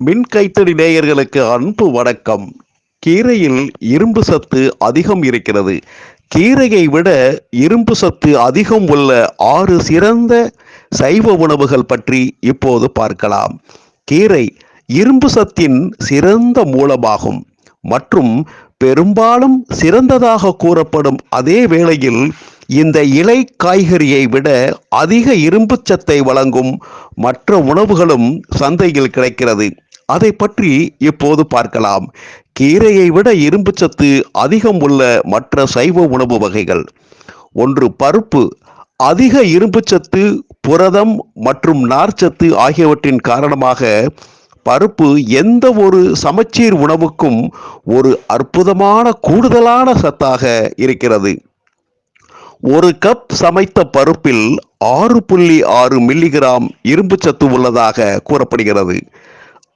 மின் கைத்தடி நேயர்களுக்கு அன்பு வணக்கம். கீரையில் இரும்பு சத்து அதிகம் இருக்கிறது. கீரையை விட இரும்பு சத்து அதிகம் உள்ள ஆறு சிறந்த சைவ உணவுகள் பற்றி இப்போது பார்க்கலாம். கீரை இரும்பு சத்தின் சிறந்த மூலமாகும். மற்றும் பெரும்பாலும் சிறந்ததாக கூறப்படும் அதே வேளையில் இந்த இலை காய்கறியை விட அதிக இரும்புச்சத்தை வழங்கும் மற்ற உணவுகளும் சந்தையில் கிடைக்கிறது. அதை பற்றி இப்போது பார்க்கலாம். கீரையை விட இரும்புச்சத்து அதிகம் உள்ள மற்ற சைவ உணவு வகைகள். ஒன்று பருப்பு. அதிக இரும்புச்சத்து புரதம் மற்றும் நார்ச்சத்து ஆகியவற்றின் காரணமாக பருப்பு எந்த ஒரு சமச்சீர் உணவுக்கும் ஒரு அற்புதமான கூடுதலான சத்தாக இருக்கிறது. ஒரு கப் சமைத்த பருப்பில் ஆறு புள்ளி ஆறு மில்லிகிராம் இரும்பு சத்து உள்ளதாக கூறப்படுகிறது.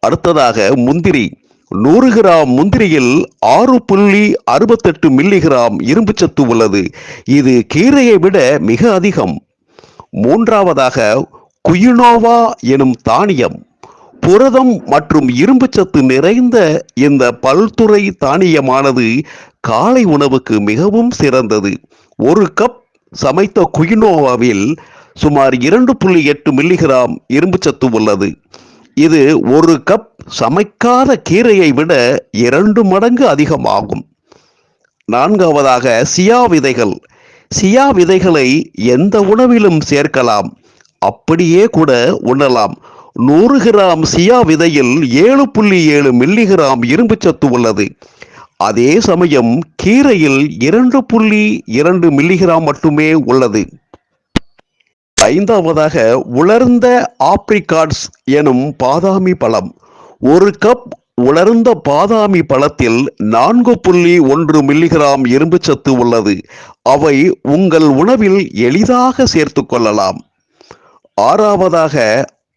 அடுத்ததாக முந்திரி. நூறு கிராம் முந்திரியில் ஆறு புள்ளி அறுபத்தெட்டு மில்லிகிராம் இரும்பு சத்து உள்ளது. இது கீரையை விட மிக அதிகம். மூன்றாவதாக குயினோவா எனும் தானியம். புரதம் மற்றும் இரும்புச்சத்து நிறைந்த இந்த பல்துறை தானியமானது காலை உணவுக்கு மிகவும் சிறந்தது. ஒரு கப் சமைத்த குயினோவாவில் சுமார் இரண்டு புள்ளி எட்டு மில்லிகிராம் இரும்புச்சத்து உள்ளது. இது ஒரு கப் சமைக்காத கீரையை விட இரண்டு மடங்கு அதிகமாகும். நான்காவதாக சியா விதைகள். சியா விதைகளை எந்த உணவிலும் சேர்க்கலாம். அப்படியே கூட உண்ணலாம். நூறு கிராம் சியா விதையில் ஏழு புள்ளி ஏழு மில்லிகிராம் இரும்புச்சத்து உள்ளது. அதே சமயம் கீரையில் இரண்டு புள்ளி இரண்டு மில்லிகிராம் மட்டுமே உள்ளது. ஐந்தாவதாக உலர்ந்த ஆப்ரிகாட்ஸ் எனும் பாதாமி பழம். ஒரு கப் உலர்ந்த பாதாமி பழத்தில் நான்கு புள்ளி ஒன்று மில்லிகிராம் இரும்புச்சத்து உள்ளது. அவை உங்கள் உணவில் எளிதாக சேர்த்து கொள்ளலாம். ஆறாவதாக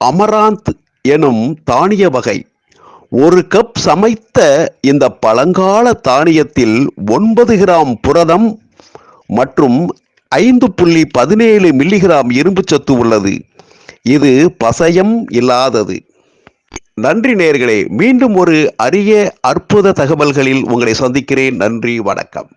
அமராந்த் எனும் தானிய வகை. ஒரு கப் சமைத்த இந்த பழங்கால தானியத்தில் ஒன்பது கிராம் புரதம் மற்றும் ஐந்து புள்ளி பதினேழு மில்லிகிராம் இரும்பு சத்து உள்ளது. இது பசையம் இல்லாதது. நன்றி நேர்களே மீண்டும் ஒரு அரிய அற்புத தகவல்களில் உங்களை சந்திக்கிறேன். நன்றி வணக்கம்.